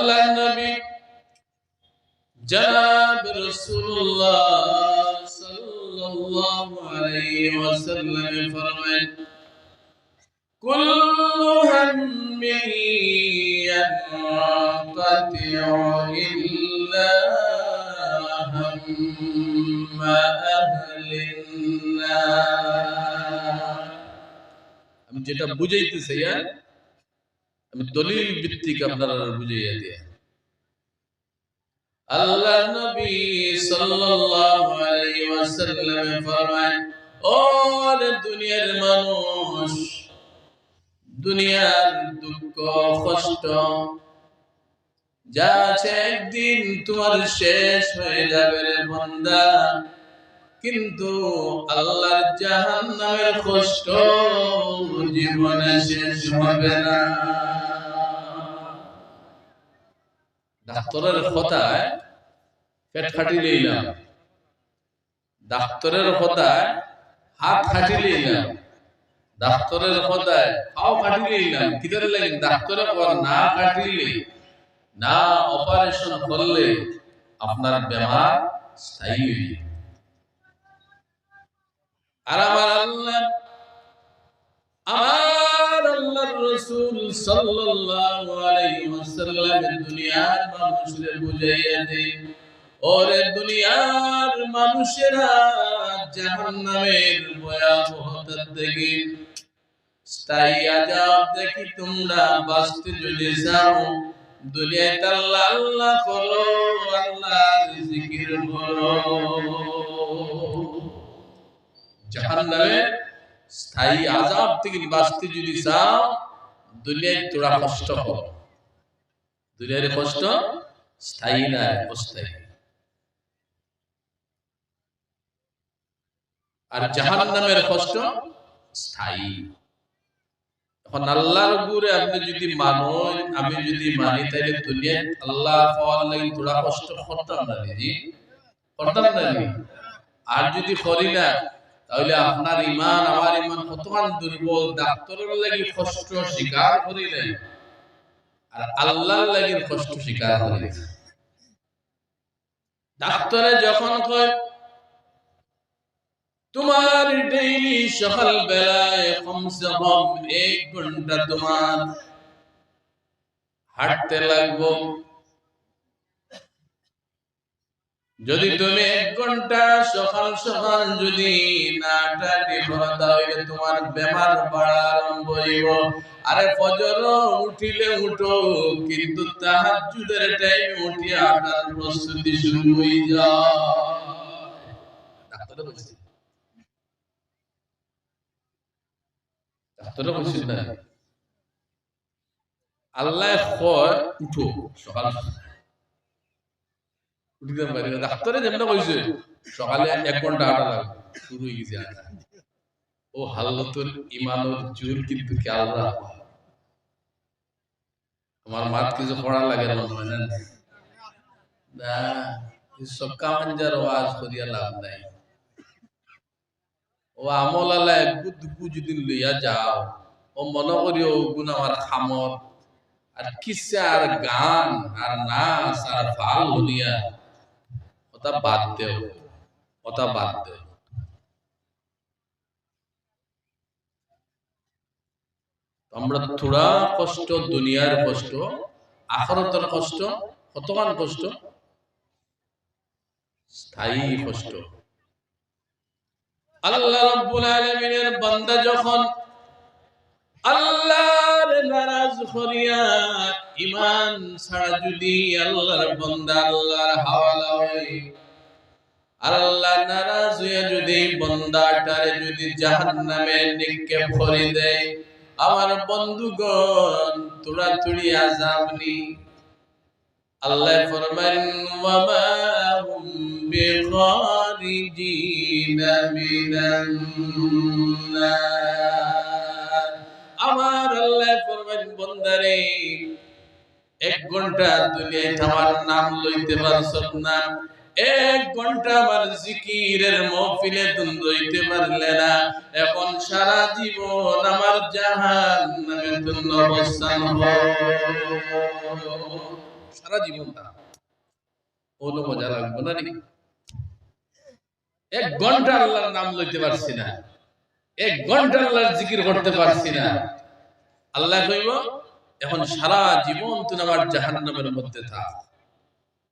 আল্লাহ নবী। জনাব রাসূলুল্লাহ সাল্লাল্লাহু আলাইহি ওয়াসাল্লাম নার আমি যেটা বুঝাইতে চাই আর আমি দলিল ভিত্তিক আপনারা বুঝাইয়া দিয়া আল্লাহ নবী সাল্লাল্লাহু আলাইহি ওয়াসাল্লাম ফরমান ও দুনিয়ার মানুষ দুনিয়ার দুঃখ কষ্ট যা আছে একদিন তোমার শেষ হয়ে যাবে রে বান্দা। কিন্তু আল্লাহর জাহান্নামের কষ্ট জীবনে শেষ হবে না। ডাক্তারের কথায় পেট খাটিলেই না ডাক্তারের কথায় হাত খাটিলেই না ডাক্তারের কথায় পাও খাটিলেই না কিদারে লাগে? ডাক্তারে কর না কাটিলে না অপারেশন করলে আপনার বেমার স্থায়ী হয়ে আর আমার আল্লাহ, আমার আল্লাহর রাসূল সাল্লাল্লাহু আলাইহি দুনিয়ার মানুষদের বুঝাইয়া দেন ওরে দুনিয়ার মানুষেরা জাহান্নামের থেকে স্থায়ী আযাব দেখি তোমরা বাঁচতে যদি চাও। দুনিয়াতে আল্লাহ আল্লাহ করো, আল্লাহর জিকির করো। স্থায়ী আযাব থেকে বাঁচতে যদি চাও, দুনিয়ায় তোরা কষ্ট দুনিয়ার কষ্ট স্থায়ী না আর কষ্ট স্থায়ী। এখন আল্লাহর উপরে আপনি যদি মানুন আমি যদি মানি, তাহলে দুনিয়ায় আল্লাহ পাওয়ার লাগি তোরা কষ্ট করতাম না করতাম না আর যদি করি না তাহলে আপনার ইমান আমার ইমান কতখান দুর্বল, ডাক্তারের লাগি কষ্ট স্বীকার করি আর আল্লাহর লাগি কষ্ট স্বীকার করি ডাক্তারে যখন কয়, তোমার ডেইলি সকাল বেলায় কমসে কম এক ঘণ্টা তোমার হাঁটতে লাগবো যদি তুমি এক ঘণ্টা সকাল সকাল যদি তোমার বেমার বাড়া আরম্ভ হইব। আরে ফজর উঠিলে উঠো, কিন্তু হাঁটার প্রস্তুতি শুরু হয়ে যায়। আল্লাহ উঠো সকাল। উঠিতে পারি না। ডাক্তারে যেমন কইছে সকালে এক ঘণ্টা হাঁটা লাগবে শুরু হয়ে গেছে ও হাল্লতুল ইমানুর জোর কিন্তু আমার মাত কিছু পড়া লাগে না মনে হয় না? না এই ওয়াজ করিয়া লাভ নাই। ও আমল আলা যদি লইয়া যাও। ও মনে করি ও গুণ আমার খামর আর কিসে আর গান আর নাচ আর ফাল হলিয়া ওটা বাদ দেও। ওটা বাদ দেও। আমরা থোড়া কষ্ট, দুনিয়ার কষ্ট, আখরতের কষ্ট, কতখান কষ্ট? স্থায়ী কষ্ট। আল্লাহ রাব্বুল আলামিনের বান্দা যখন আল্লাহর নারাজ ইমান ছাড়া যদি আল্লাহর বান্দা আল্লাহর হাওয়ালা হয় আল্লাহ নারাজ যদি যদি দেয়, আমার বন্ধুগণ, তোরা তুড়ি আজাবনি আল্লাহ ফরমান হুম বিখারিজিনা এক ঘণ্টা দুনিয়ায় আমার নাম লইতে না। এক ঘণ্টা আমার জিকিরের মহফিলে পারলে না। এখন সারা জীবন আমার জাহান অবস্থান। সারা জীবনটা কোনো মজা লাগবে না এক ঘণ্টা আল্লাহর নাম লইতে পারছি না। এক ঘণ্টা আল্লাহর জিকির করতে পারছি না। আল্লাহ কইব এখন সারা জীবন তুমি আমার জাহান্নামের মধ্যে থাক।